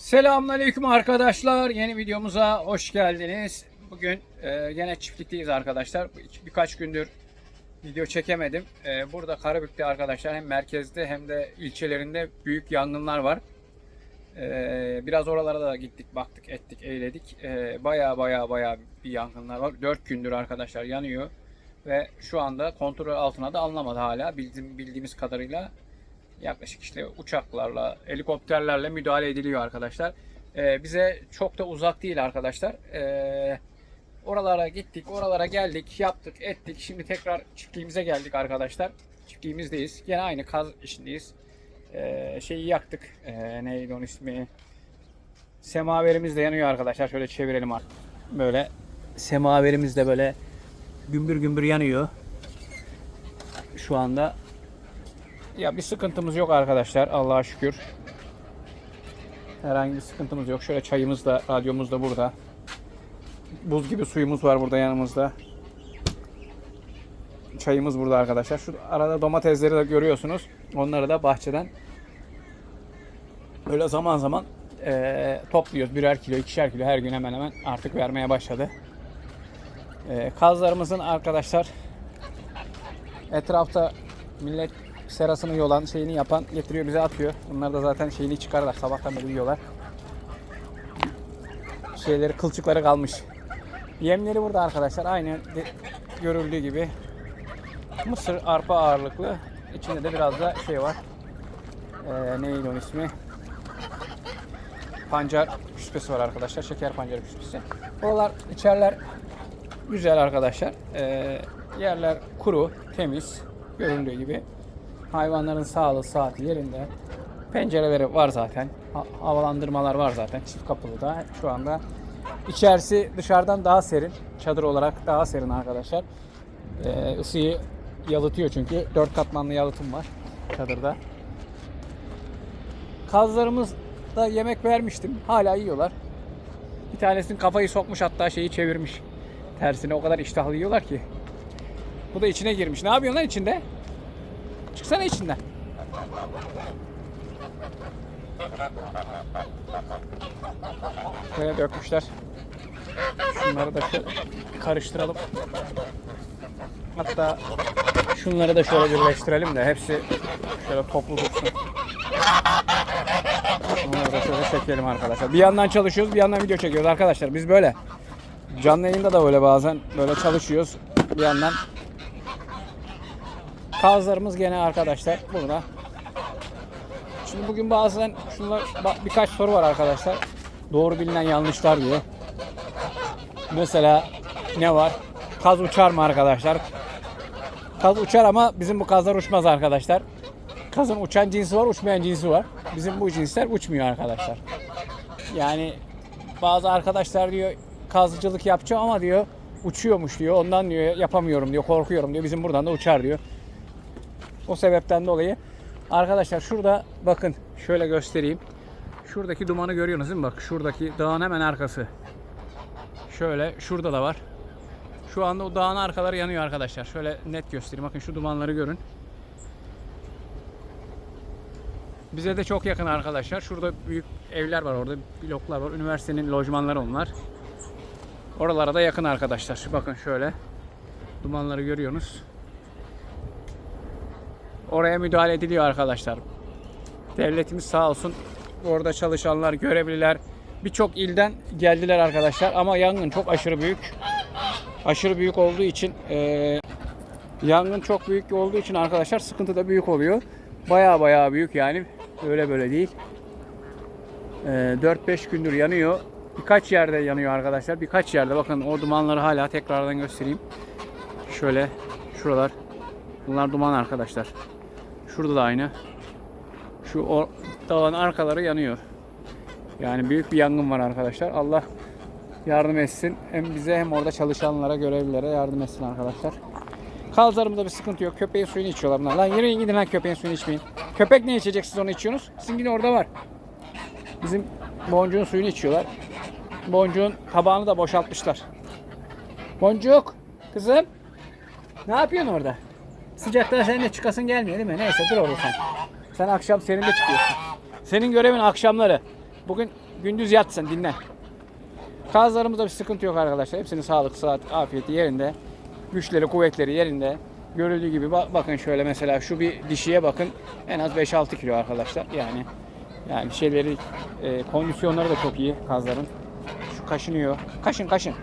Selamünaleyküm arkadaşlar. Yeni videomuza hoş geldiniz. Bugün e, gene çiftlikteyiz arkadaşlar. Bir- Birkaç gündür video çekemedim. E, burada Karabük'te arkadaşlar hem merkezde hem de ilçelerinde büyük yangınlar var. E, biraz oralara da gittik, baktık, ettik, eğledik. E, baya baya baya bir yangınlar var. 4 gündür arkadaşlar yanıyor. Ve şu anda kontrol altına da alınamadı hala. Bildiğim, bildiğimiz kadarıyla yaklaşık işte uçaklarla, helikopterlerle müdahale ediliyor arkadaşlar. Ee, bize çok da uzak değil arkadaşlar. Ee, oralara gittik, oralara geldik, yaptık, ettik. Şimdi tekrar çiftliğimize geldik arkadaşlar. Çiftliğimizdeyiz. Yine aynı kaz işindeyiz. Ee, şeyi yaktık. Ee, neydi onun ismi? Semaverimiz de yanıyor arkadaşlar. Şöyle çevirelim artık. Böyle semaverimiz de böyle gümbür gümbür yanıyor. Şu anda ya bir sıkıntımız yok arkadaşlar Allah'a şükür. Herhangi bir sıkıntımız yok. Şöyle çayımız da, radyomuz da burada. Buz gibi suyumuz var burada yanımızda. Çayımız burada arkadaşlar. Şu arada domatesleri de görüyorsunuz. Onları da bahçeden böyle zaman zaman eee, topluyoruz. Birer kilo, ikişer kilo her gün hemen hemen artık vermeye başladı. Eee, kazlarımızın arkadaşlar etrafta millet serasını yolan, şeyini yapan getiriyor bize atıyor. Bunlar da zaten şeyini çıkarlar. Sabahtan beri yiyorlar. Şeyleri, kılçıkları kalmış. Yemleri burada arkadaşlar. Aynı görüldüğü gibi. Mısır arpa ağırlıklı. İçinde de biraz da şey var. Ee, neydi onun ismi? Pancar küspesi var arkadaşlar. Şeker pancarı küspesi. Buralar içerler güzel arkadaşlar. Ee, yerler kuru, temiz. Göründüğü gibi. Hayvanların sağlığı saati yerinde. Pencereleri var zaten. Ha- havalandırmalar var zaten. Çift kapılı da şu anda. İçerisi dışarıdan daha serin. Çadır olarak daha serin arkadaşlar. Ee, ısıyı yalıtıyor çünkü. Dört katmanlı yalıtım var çadırda. Kazlarımız da yemek vermiştim. Hala yiyorlar. Bir tanesinin kafayı sokmuş hatta şeyi çevirmiş. Tersine o kadar iştahlı yiyorlar ki. Bu da içine girmiş. Ne yapıyorsun lan içinde? Çıksana içinden. Şöyle dökmüşler. Şunları da şöyle karıştıralım. Hatta şunları da şöyle birleştirelim de hepsi şöyle toplu dursun. Bunları da şöyle çekelim arkadaşlar. Bir yandan çalışıyoruz, bir yandan video çekiyoruz arkadaşlar. Biz böyle. Canlı yayında da böyle bazen böyle çalışıyoruz. Bir yandan Kazlarımız gene arkadaşlar burada. Şimdi bugün bazen şunlar birkaç soru var arkadaşlar. Doğru bilinen yanlışlar diye. Mesela ne var? Kaz uçar mı arkadaşlar? Kaz uçar ama bizim bu kazlar uçmaz arkadaşlar. Kazın uçan cinsi var, uçmayan cinsi var. Bizim bu cinsler uçmuyor arkadaşlar. Yani bazı arkadaşlar diyor kazcılık yapacağım ama diyor uçuyormuş diyor. Ondan diyor yapamıyorum diyor, korkuyorum diyor. Bizim buradan da uçar diyor. O sebepten dolayı arkadaşlar şurada bakın şöyle göstereyim. Şuradaki dumanı görüyorsunuz değil mi? Bak şuradaki dağın hemen arkası. Şöyle şurada da var. Şu anda o dağın arkaları yanıyor arkadaşlar. Şöyle net göstereyim. Bakın şu dumanları görün. Bize de çok yakın arkadaşlar. Şurada büyük evler var orada. Bloklar var. Üniversitenin lojmanları onlar. Oralara da yakın arkadaşlar. Bakın şöyle. Dumanları görüyorsunuz. Oraya müdahale ediliyor arkadaşlar. Devletimiz sağ olsun. Orada çalışanlar, görevliler birçok ilden geldiler arkadaşlar. Ama yangın çok aşırı büyük. Aşırı büyük olduğu için eee, yangın çok büyük olduğu için arkadaşlar sıkıntı da büyük oluyor. Baya baya büyük yani. Öyle böyle değil. Eee 4-5 gündür yanıyor. Birkaç yerde yanıyor arkadaşlar. Birkaç yerde bakın o dumanları hala tekrardan göstereyim. Şöyle şuralar. Bunlar duman arkadaşlar. Şurada da aynı. Şu o dağın arkaları yanıyor. Yani büyük bir yangın var arkadaşlar. Allah yardım etsin. Hem bize hem orada çalışanlara, görevlilere yardım etsin arkadaşlar. Kazlarımızda bir sıkıntı yok. Köpeğin suyunu içiyorlar bunlar. Lan yürüyün gidin lan köpeğin suyunu içmeyin. Köpek ne içecek siz onu içiyorsunuz? Sizin yine orada var. Bizim boncuğun suyunu içiyorlar. Boncuğun tabağını da boşaltmışlar. Boncuk, kızım. Ne yapıyorsun orada? Sıcakta senin de çıkasın gelmiyor değil mi? Neyse dur orada sen. Sen akşam senin de çıkıyorsun. Senin görevin akşamları. Bugün gündüz yatsın dinlen. Kazlarımızda bir sıkıntı yok arkadaşlar. Hepsinin sağlık, sıhhat, afiyeti yerinde. Güçleri, kuvvetleri yerinde. Görüldüğü gibi ba- bakın şöyle mesela şu bir dişiye bakın. En az 5-6 kilo arkadaşlar. Yani yani şeyleri e, kondisyonları da çok iyi kazların. Şu kaşınıyor. Kaşın kaşın.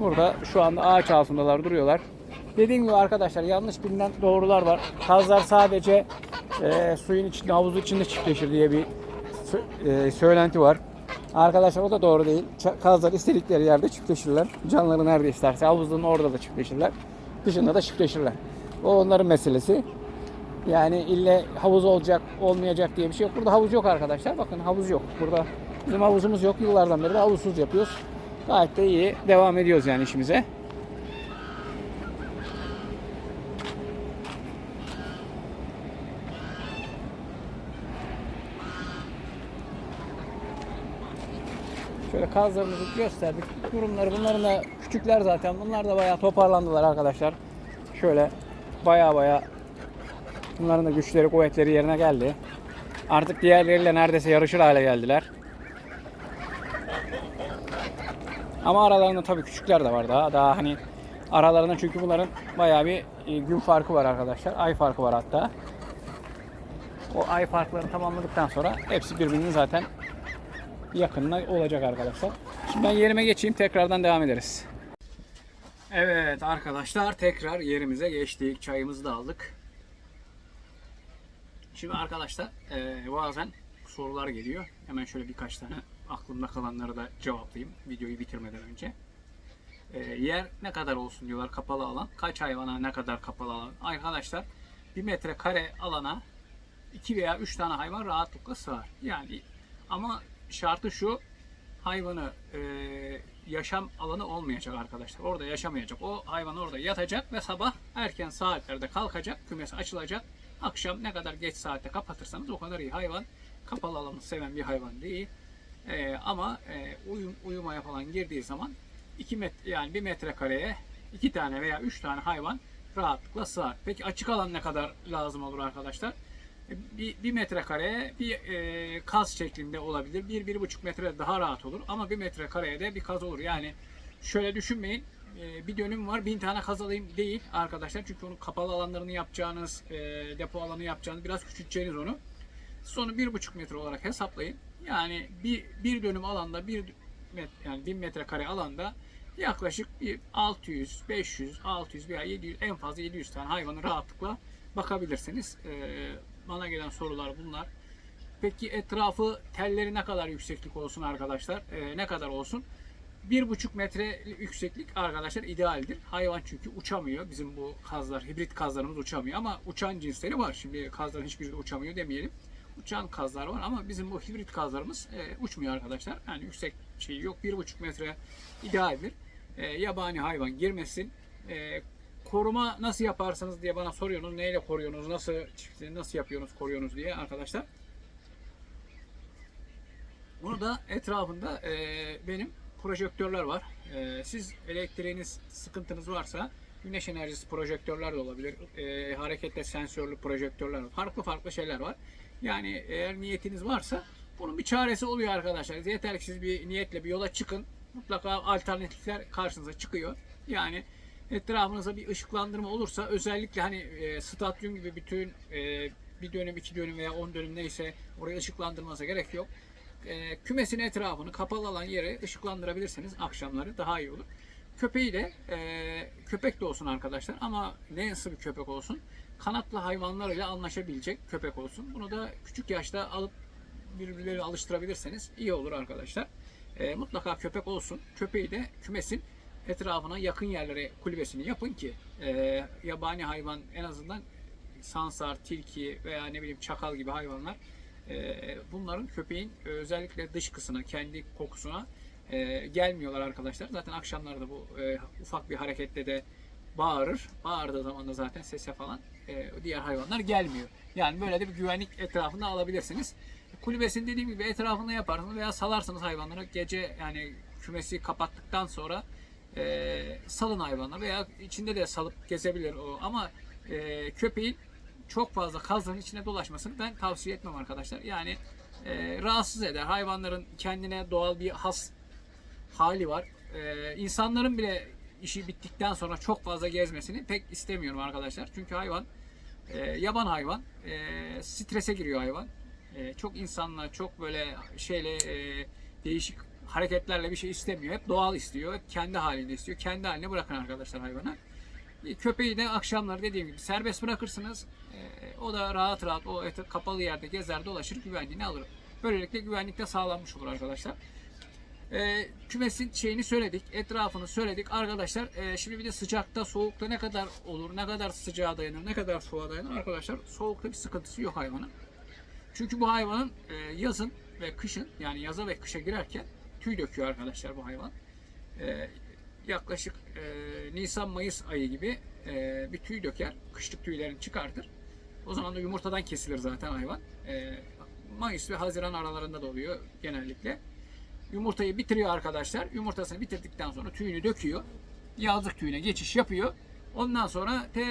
Burada şu anda ağaç altındalar duruyorlar. Dediğim gibi arkadaşlar yanlış bilinen doğrular var. Kazlar sadece e, suyun içinde, havuzun içinde çiftleşir diye bir e, söylenti var. Arkadaşlar o da doğru değil. Kazlar istedikleri yerde çiftleşirler. Canları nerede isterse havuzun orada da çiftleşirler. Dışında da çiftleşirler. O onların meselesi. Yani ille havuz olacak, olmayacak diye bir şey yok. Burada havuz yok arkadaşlar. Bakın havuz yok. Burada bizim havuzumuz yok. Yıllardan beri de havuzsuz yapıyoruz. Gayet de iyi. Devam ediyoruz yani işimize. Şöyle kazlarımızı gösterdik. Durumları bunların da küçükler zaten. Bunlar da bayağı toparlandılar arkadaşlar. Şöyle bayağı bayağı bunların da güçleri kuvvetleri yerine geldi. Artık diğerleriyle neredeyse yarışır hale geldiler. Ama aralarında tabii küçükler de var daha. Daha hani aralarında çünkü bunların bayağı bir e, gün farkı var arkadaşlar. Ay farkı var hatta. O ay farklarını tamamladıktan sonra hepsi birbirinin zaten yakınına olacak arkadaşlar. Şimdi ben yerime geçeyim tekrardan devam ederiz. Evet arkadaşlar tekrar yerimize geçtik. Çayımızı da aldık. Şimdi arkadaşlar eee, bazen sorular geliyor. Hemen şöyle birkaç tane aklımda kalanları da cevaplayayım videoyu bitirmeden önce. Eee, yer ne kadar olsun diyorlar kapalı alan. Kaç hayvana ne kadar kapalı alan? Arkadaşlar 1 metre kare alana 2 veya 3 tane hayvan rahatlıkla sığar. Yani ama şartı şu hayvanı e, yaşam alanı olmayacak arkadaşlar. Orada yaşamayacak. O hayvan orada yatacak ve sabah erken saatlerde kalkacak. Kümesi açılacak. Akşam ne kadar geç saatte kapatırsanız o kadar iyi. Hayvan kapalı alanı seven bir hayvan değil. E, ama e, uyum, uyumaya falan girdiği zaman 2 metre yani 1 metrekareye 2 tane veya 3 tane hayvan rahatlıkla sığar. Peki açık alan ne kadar lazım olur arkadaşlar? bir, bir metrekareye bir e, kaz şeklinde olabilir. Bir, bir buçuk metre daha rahat olur. Ama bir metrekareye de bir kaz olur. Yani şöyle düşünmeyin. E, bir dönüm var. Bin tane kaz alayım değil arkadaşlar. Çünkü onun kapalı alanlarını yapacağınız, e, depo alanı yapacağınız biraz küçülteceğiniz onu. Siz onu bir buçuk metre olarak hesaplayın. Yani bir, bir dönüm alanda bir met, yani bin metrekare alanda yaklaşık bir 600, 500, 600 veya 700 en fazla 700 tane hayvanı rahatlıkla bakabilirsiniz. Ee, bana gelen sorular bunlar. Peki etrafı telleri ne kadar yükseklik olsun arkadaşlar? Ee, ne kadar olsun? Bir buçuk metre yükseklik arkadaşlar idealdir. Hayvan çünkü uçamıyor. Bizim bu kazlar, hibrit kazlarımız uçamıyor ama uçan cinsleri var. Şimdi kazların hiçbiri uçamıyor demeyelim. Uçan kazlar var ama bizim bu hibrit kazlarımız e, uçmuyor arkadaşlar. Yani yüksek şey yok. Bir buçuk metre idealdir. E, yabani hayvan girmesin. E, koruma nasıl yaparsınız diye bana soruyorsunuz. Neyle koruyorsunuz? Nasıl çiftliği nasıl yapıyorsunuz, koruyorsunuz diye arkadaşlar. Bunu da etrafında e, benim projektörler var. E, siz elektriğiniz sıkıntınız varsa güneş enerjisi projektörler de olabilir. E, hareketli sensörlü projektörler. Farklı farklı şeyler var. Yani eğer niyetiniz varsa bunun bir çaresi oluyor arkadaşlar. Yeter ki siz bir niyetle bir yola çıkın. Mutlaka alternatifler karşınıza çıkıyor. Yani etrafınıza bir ışıklandırma olursa özellikle hani e, stadyum gibi bütün e, bir dönüm, iki dönüm veya on dönüm neyse oraya ışıklandırmanıza gerek yok. E, kümesin etrafını kapalı alan yere ışıklandırabilirseniz akşamları daha iyi olur. Köpeği de e, köpek de olsun arkadaşlar ama ne nasıl bir köpek olsun? Kanatlı hayvanlarıyla anlaşabilecek köpek olsun. Bunu da küçük yaşta alıp birbirleri alıştırabilirseniz iyi olur arkadaşlar. E, mutlaka köpek olsun. Köpeği de kümesin etrafına yakın yerlere kulübesini yapın ki e, yabani hayvan en azından sansar, tilki veya ne bileyim çakal gibi hayvanlar e, bunların köpeğin özellikle dışkısına, kendi kokusuna e, gelmiyorlar arkadaşlar. Zaten akşamlarda bu e, ufak bir hareketle de bağırır. Bağırdığı zaman da zaten sese falan e, diğer hayvanlar gelmiyor. Yani böyle de bir güvenlik etrafında alabilirsiniz. Kulübesini dediğim gibi etrafında yaparsınız veya salarsınız hayvanları. Gece yani kümesi kapattıktan sonra e, salın hayvanları veya içinde de salıp gezebilir o. Ama e, köpeğin çok fazla kazların içine dolaşmasını ben tavsiye etmem arkadaşlar. Yani e, rahatsız eder. Hayvanların kendine doğal bir has hali var. E, insanların bile işi bittikten sonra çok fazla gezmesini pek istemiyorum arkadaşlar. Çünkü hayvan e, yaban hayvan. E, strese giriyor hayvan. E, çok insanla çok böyle şeyle e, değişik hareketlerle bir şey istemiyor. Hep doğal istiyor. Hep kendi halinde istiyor. Kendi haline bırakın arkadaşlar hayvana. E, Köpeği de akşamları dediğim gibi serbest bırakırsınız. E, o da rahat rahat o kapalı yerde gezer dolaşır güvenliğini alır. Böylelikle güvenlik de sağlanmış olur arkadaşlar. E, kümesin şeyini söyledik, etrafını söyledik. Arkadaşlar e, şimdi bir de sıcakta, soğukta ne kadar olur, ne kadar sıcağa dayanır, ne kadar soğuğa dayanır arkadaşlar. Soğukta bir sıkıntısı yok hayvanın. Çünkü bu hayvanın e, yazın ve kışın yani yaza ve kışa girerken tüy döküyor arkadaşlar bu hayvan. E, yaklaşık e, Nisan-Mayıs ayı gibi e, bir tüy döker. Kışlık tüylerini çıkartır. O zaman da yumurtadan kesilir zaten hayvan. E, Mayıs ve Haziran aralarında da oluyor genellikle. Yumurtayı bitiriyor arkadaşlar. Yumurtasını bitirdikten sonra tüyünü döküyor. Yazlık tüyüne geçiş yapıyor. Ondan sonra te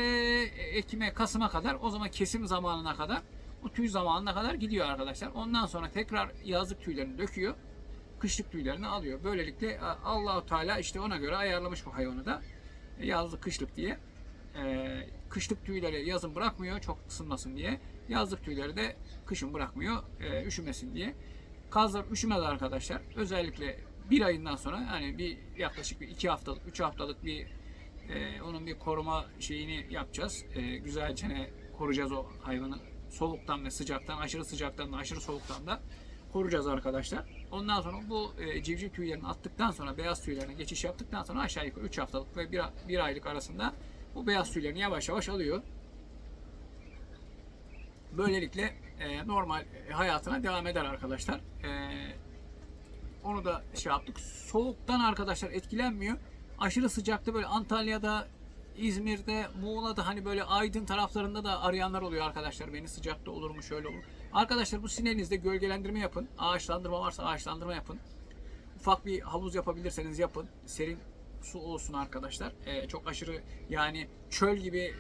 Ekim'e Kasım'a kadar o zaman kesim zamanına kadar bu tüy zamanına kadar gidiyor arkadaşlar. Ondan sonra tekrar yazlık tüylerini döküyor. Kışlık tüylerini alıyor. Böylelikle a- Allahu Teala işte ona göre ayarlamış bu hayvanı da e, yazlık kışlık diye. Ee, kışlık tüyleri yazın bırakmıyor çok ısınmasın diye. Yazlık tüyleri de kışın bırakmıyor e, üşümesin diye. Kazlar üşümez arkadaşlar. Özellikle bir ayından sonra hani bir yaklaşık bir iki haftalık, üç haftalık bir e, onun bir koruma şeyini yapacağız. E, güzelce koruyacağız o hayvanı soğuktan ve sıcaktan, aşırı sıcaktan da aşırı soğuktan da koruyacağız arkadaşlar. Ondan sonra bu e, civciv tüylerini attıktan sonra beyaz tüylerine geçiş yaptıktan sonra aşağı yukarı 3 haftalık ve 1, bir aylık arasında bu beyaz tüylerini yavaş yavaş alıyor. Böylelikle e, normal hayatına devam eder arkadaşlar. E, onu da şey yaptık. Soğuktan arkadaşlar etkilenmiyor. Aşırı sıcakta böyle Antalya'da, İzmir'de, Muğla'da hani böyle Aydın taraflarında da arayanlar oluyor arkadaşlar. Beni sıcakta olur mu şöyle olur. Arkadaşlar bu sineğinizde gölgelendirme yapın. Ağaçlandırma varsa ağaçlandırma yapın. Ufak bir havuz yapabilirseniz yapın. Serin su olsun arkadaşlar. E, çok aşırı yani çöl gibi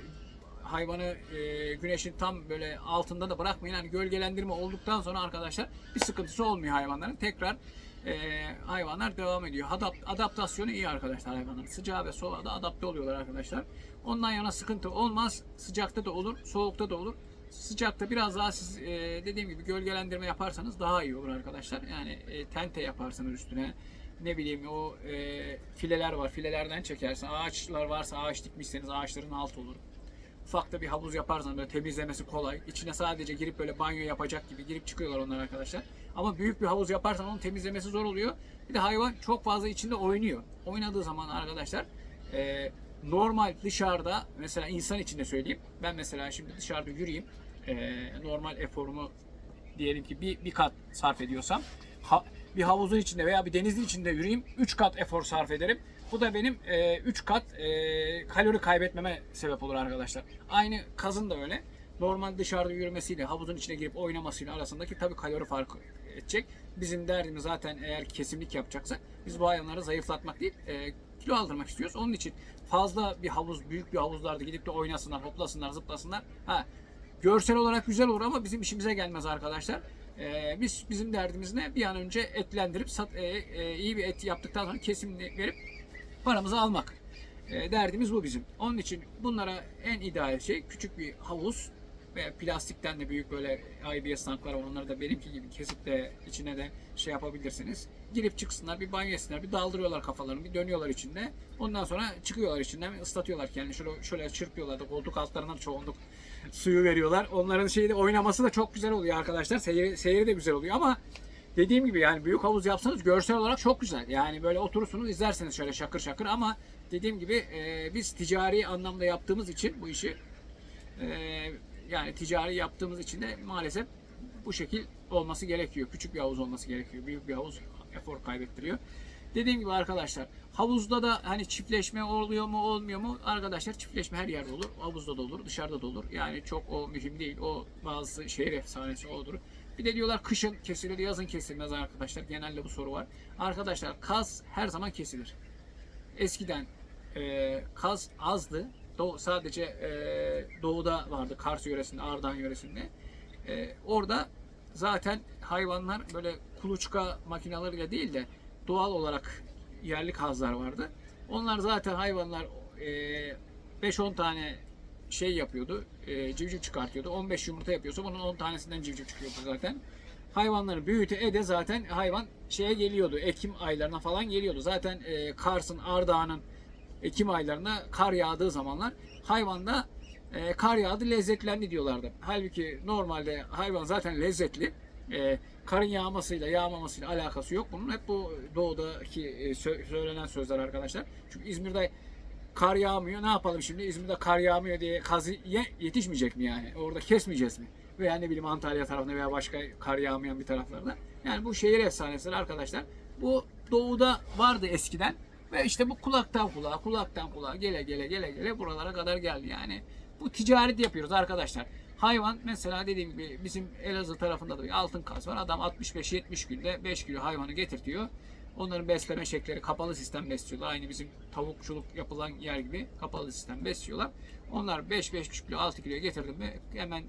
hayvanı e, güneşin tam böyle altında da bırakmayın. Hani gölgelendirme olduktan sonra arkadaşlar bir sıkıntısı olmuyor hayvanların. Tekrar e, hayvanlar devam ediyor. Adap- adaptasyonu iyi arkadaşlar hayvanların. Sıcağa ve soğuğa da adapte oluyorlar arkadaşlar. Ondan yana sıkıntı olmaz. Sıcakta da olur, soğukta da olur. Sıcakta biraz daha siz e, dediğim gibi gölgelendirme yaparsanız daha iyi olur arkadaşlar. Yani e, tente yaparsınız üstüne. Ne bileyim o e, fileler var. Filelerden çekersin. Ağaçlar varsa ağaç dikmişseniz ağaçların altı olur ufak da bir havuz yaparsan böyle temizlemesi kolay. İçine sadece girip böyle banyo yapacak gibi girip çıkıyorlar onlar arkadaşlar. Ama büyük bir havuz yaparsan onun temizlemesi zor oluyor. Bir de hayvan çok fazla içinde oynuyor. Oynadığı zaman arkadaşlar e, normal dışarıda mesela insan içinde söyleyeyim. Ben mesela şimdi dışarıda yürüyeyim. E, normal eforumu diyelim ki bir, bir kat sarf ediyorsam ha- bir havuzun içinde veya bir denizin içinde yürüyeyim 3 kat efor sarf ederim. Bu da benim 3 kat e, kalori kaybetmeme sebep olur arkadaşlar. Aynı kazın da öyle. Normal dışarıda yürümesiyle havuzun içine girip oynamasıyla arasındaki tabii kalori farkı edecek. Bizim derdimiz zaten eğer kesimlik yapacaksak biz bu hayvanları zayıflatmak değil e, kilo aldırmak istiyoruz. Onun için fazla bir havuz, büyük bir havuzlarda gidip de oynasınlar, hoplasınlar, zıplasınlar. Ha, görsel olarak güzel olur ama bizim işimize gelmez arkadaşlar. Ee, biz bizim derdimiz ne? Bir an önce etlendirip sat, e, e, iyi bir et yaptıktan sonra kesimini verip paramızı almak. E, derdimiz bu bizim. Onun için bunlara en ideal şey küçük bir havuz ve plastikten de büyük böyle IBS tanklar. Onları da benimki gibi kesip de içine de şey yapabilirsiniz. Girip çıksınlar, bir banyo etsinler, bir daldırıyorlar kafalarını, bir dönüyorlar içinde. Ondan sonra çıkıyorlar içinden, ıslatıyorlar kendini. Şöyle, şöyle çırpıyorlar da koltuk altlarına da çoğunluk suyu veriyorlar. Onların şeyi de oynaması da çok güzel oluyor arkadaşlar. Seyri, seyri de güzel oluyor ama dediğim gibi yani büyük havuz yapsanız görsel olarak çok güzel. Yani böyle oturursunuz izlersiniz şöyle şakır şakır ama dediğim gibi e, biz ticari anlamda yaptığımız için bu işi e, yani ticari yaptığımız için de maalesef bu şekil olması gerekiyor. Küçük bir havuz olması gerekiyor. Büyük bir havuz efor kaybettiriyor. Dediğim gibi arkadaşlar havuzda da hani çiftleşme oluyor mu olmuyor mu? Arkadaşlar çiftleşme her yerde olur. Havuzda da olur, dışarıda da olur. Yani çok o mühim değil. O bazı şehir efsanesi odur. Bir de diyorlar kışın kesilir, yazın kesilmez arkadaşlar. Genelde bu soru var. Arkadaşlar kaz her zaman kesilir. Eskiden e, kaz azdı. Doğu, sadece e, doğuda vardı. Kars yöresinde, Ardahan yöresinde. E, orada zaten hayvanlar böyle kuluçka makinalarıyla değil de doğal olarak yerli kazlar vardı. Onlar zaten hayvanlar e, 5-10 tane şey yapıyordu, e, civciv çıkartıyordu. 15 yumurta yapıyorsa bunun 10 tanesinden civciv çıkıyordu zaten. Hayvanları büyüte ede zaten hayvan şeye geliyordu. Ekim aylarına falan geliyordu. Zaten e, Kars'ın, Ardahan'ın Ekim aylarında kar yağdığı zamanlar hayvanda e, kar yağdı lezzetlendi diyorlardı. Halbuki normalde hayvan zaten lezzetli. E, karın yağmasıyla yağmamasıyla alakası yok. Bunun hep bu doğudaki e, sö- söylenen sözler arkadaşlar. Çünkü İzmir'de kar yağmıyor. Ne yapalım şimdi? İzmir'de kar yağmıyor diye kazı ye- yetişmeyecek mi yani? Orada kesmeyeceğiz mi? Veya ne bileyim Antalya tarafında veya başka kar yağmayan bir taraflarda. Yani bu şehir efsanesidir arkadaşlar. Bu doğuda vardı eskiden. Ve işte bu kulaktan kulağa, kulaktan kulağa gele gele gele gele buralara kadar geldi. Yani bu ticaret yapıyoruz arkadaşlar. Hayvan mesela dediğim gibi bizim Elazığ tarafında da bir altın kaz var. Adam 65-70 günde 5 kilo hayvanı getirtiyor. Onların besleme şekleri kapalı sistem besliyorlar. Aynı bizim tavukçuluk yapılan yer gibi kapalı sistem besliyorlar. Onlar 5-5,5 kilo 6 kilo getirdim mi hemen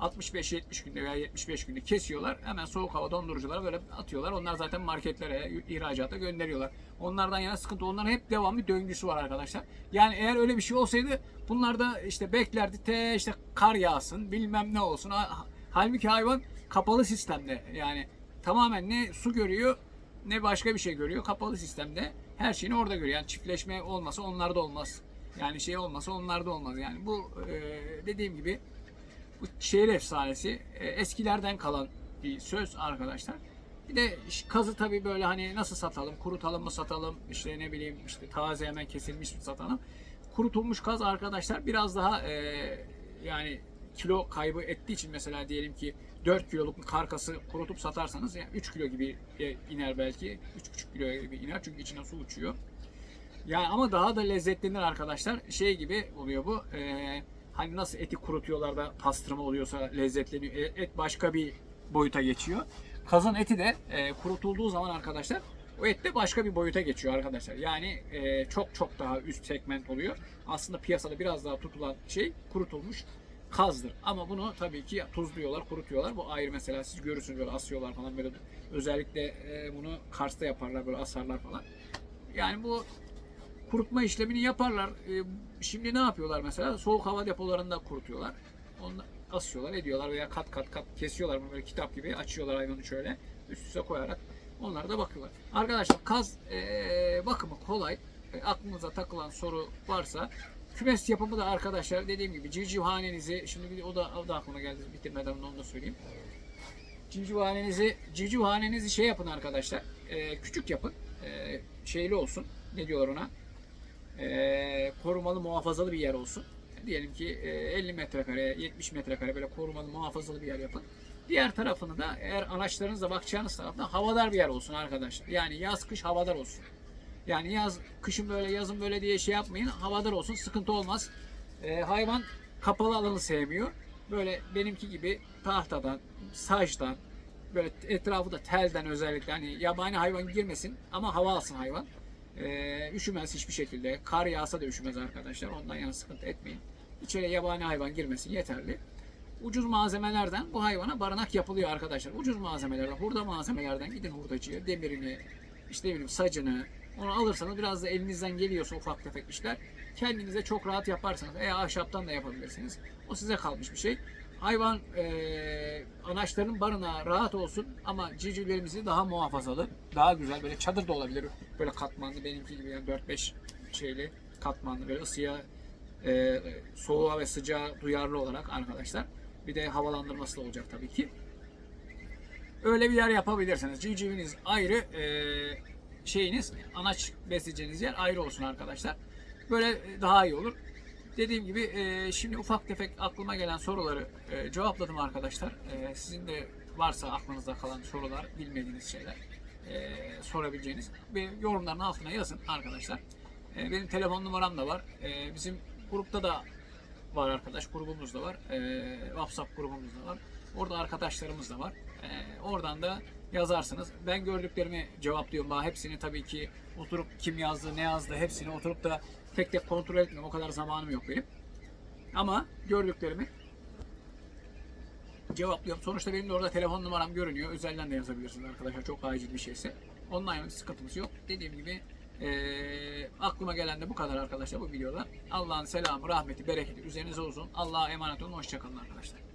65-70 günde veya 75 günde kesiyorlar. Hemen soğuk hava donduruculara böyle atıyorlar. Onlar zaten marketlere, ihracata gönderiyorlar. Onlardan yana sıkıntı. Onların hep devamlı döngüsü var arkadaşlar. Yani eğer öyle bir şey olsaydı bunlar da işte beklerdi. Te işte kar yağsın, bilmem ne olsun. Ha- Halbuki hayvan kapalı sistemde. Yani tamamen ne su görüyor ne başka bir şey görüyor. Kapalı sistemde her şeyini orada görüyor. Yani çiftleşme olmasa onlarda olmaz. Yani şey olmasa onlarda olmaz. Yani bu e, dediğim gibi bu şehir efsanesi e, eskilerden kalan bir söz arkadaşlar. Bir de kazı tabii böyle hani nasıl satalım, kurutalım mı satalım, işte ne bileyim işte taze hemen kesilmiş mi satalım. Kurutulmuş kaz arkadaşlar biraz daha e, yani kilo kaybı ettiği için mesela diyelim ki 4 kiloluk karkası kurutup satarsanız yani 3 kilo gibi e, iner belki. 3,5 kilo gibi iner çünkü içine su uçuyor. Yani ama daha da lezzetlenir arkadaşlar. Şey gibi oluyor bu. e, hani nasıl eti kurutuyorlar da pastırma oluyorsa lezzetleniyor. E, Et başka bir boyuta geçiyor. Kazın eti de e, kurutulduğu zaman arkadaşlar o et de başka bir boyuta geçiyor arkadaşlar. Yani e, çok çok daha üst segment oluyor. Aslında piyasada biraz daha tutulan şey kurutulmuş kazdır. Ama bunu tabii ki tuzluyorlar, kurutuyorlar. Bu ayrı mesela siz görürsünüz böyle asıyorlar falan böyle özellikle e, bunu Kars'ta yaparlar böyle asarlar falan. Yani bu kurutma işlemini yaparlar. Ee, Şimdi ne yapıyorlar mesela? Soğuk hava depolarında kurutuyorlar. Onu asıyorlar, ediyorlar veya kat kat kat kesiyorlar böyle kitap gibi açıyorlar hayvanı şöyle üst üste koyarak onlara da bakıyorlar. Arkadaşlar kaz ee, bakımı kolay. E, aklınıza takılan soru varsa kümes yapımı da arkadaşlar dediğim gibi civcivhanenizi şimdi bir o da, o da aklıma geldi bitirmeden onu da söyleyeyim. Civcivhanenizi civcivhanenizi şey yapın arkadaşlar. e, küçük yapın. E, şeyli olsun. Ne diyorlar ona? E, korumalı muhafazalı bir yer olsun. Diyelim ki e, 50 metrekare, 70 metrekare böyle korumalı muhafazalı bir yer yapın. Diğer tarafını da eğer araçlarınızla bakacağınız tarafta havadar bir yer olsun arkadaşlar. Yani yaz kış havadar olsun. Yani yaz kışın böyle yazın böyle diye şey yapmayın. Havadar olsun sıkıntı olmaz. E, hayvan kapalı alanı sevmiyor. Böyle benimki gibi tahtadan, saçtan, böyle etrafı da telden özellikle hani yabani hayvan girmesin ama hava alsın hayvan. Ee, üşümez hiçbir şekilde. Kar yağsa da üşümez arkadaşlar. Ondan yana sıkıntı etmeyin. İçeriye yabani hayvan girmesin yeterli. Ucuz malzemelerden bu hayvana barınak yapılıyor arkadaşlar. Ucuz malzemelerden, hurda malzemelerden gidin hurdacıya, demirini, işte bileyim sacını, onu alırsanız biraz da elinizden geliyorsa ufak tefek işler kendinize çok rahat yaparsanız veya ahşaptan da yapabilirsiniz. O size kalmış bir şey. Hayvan eee anaçların barınağı rahat olsun ama civcivlerimizi daha muhafazalı, daha güzel böyle çadır da olabilir. Böyle katmanlı benimki gibi yani 4-5 şeyli katmanlı böyle ısıya eee soğuğa ve sıcağa duyarlı olarak arkadaşlar. Bir de havalandırması da olacak tabii ki. Öyle bir yer yapabilirsiniz. Civciviniz ayrı, eee, şeyiniz, anaç besleyeceğiniz yer ayrı olsun arkadaşlar. Böyle daha iyi olur. Dediğim gibi eee, şimdi ufak tefek aklıma gelen soruları eee, cevapladım arkadaşlar. Eee, sizin de varsa aklınızda kalan sorular, bilmediğiniz şeyler eee, sorabileceğiniz bir yorumların altına yazın arkadaşlar. Eee, benim telefon numaram da var. Eee, bizim grupta da var arkadaş grubumuz da var. Ee, WhatsApp grubumuz da var. Orada arkadaşlarımız da var. Ee, oradan da yazarsınız. Ben gördüklerimi cevaplıyorum. Daha hepsini tabii ki oturup kim yazdı, ne yazdı hepsini oturup da tek tek kontrol etmiyorum. O kadar zamanım yok benim. Ama gördüklerimi cevaplıyorum. Sonuçta benim de orada telefon numaram görünüyor. Özelden de yazabilirsiniz arkadaşlar. Çok acil bir şeyse. Ondan yana sıkıntımız yok. Dediğim gibi eee, aklıma gelen de bu kadar arkadaşlar bu videoda. Allah'ın selamı, rahmeti, bereketi üzerinize olsun. Allah'a emanet olun. Hoşçakalın arkadaşlar.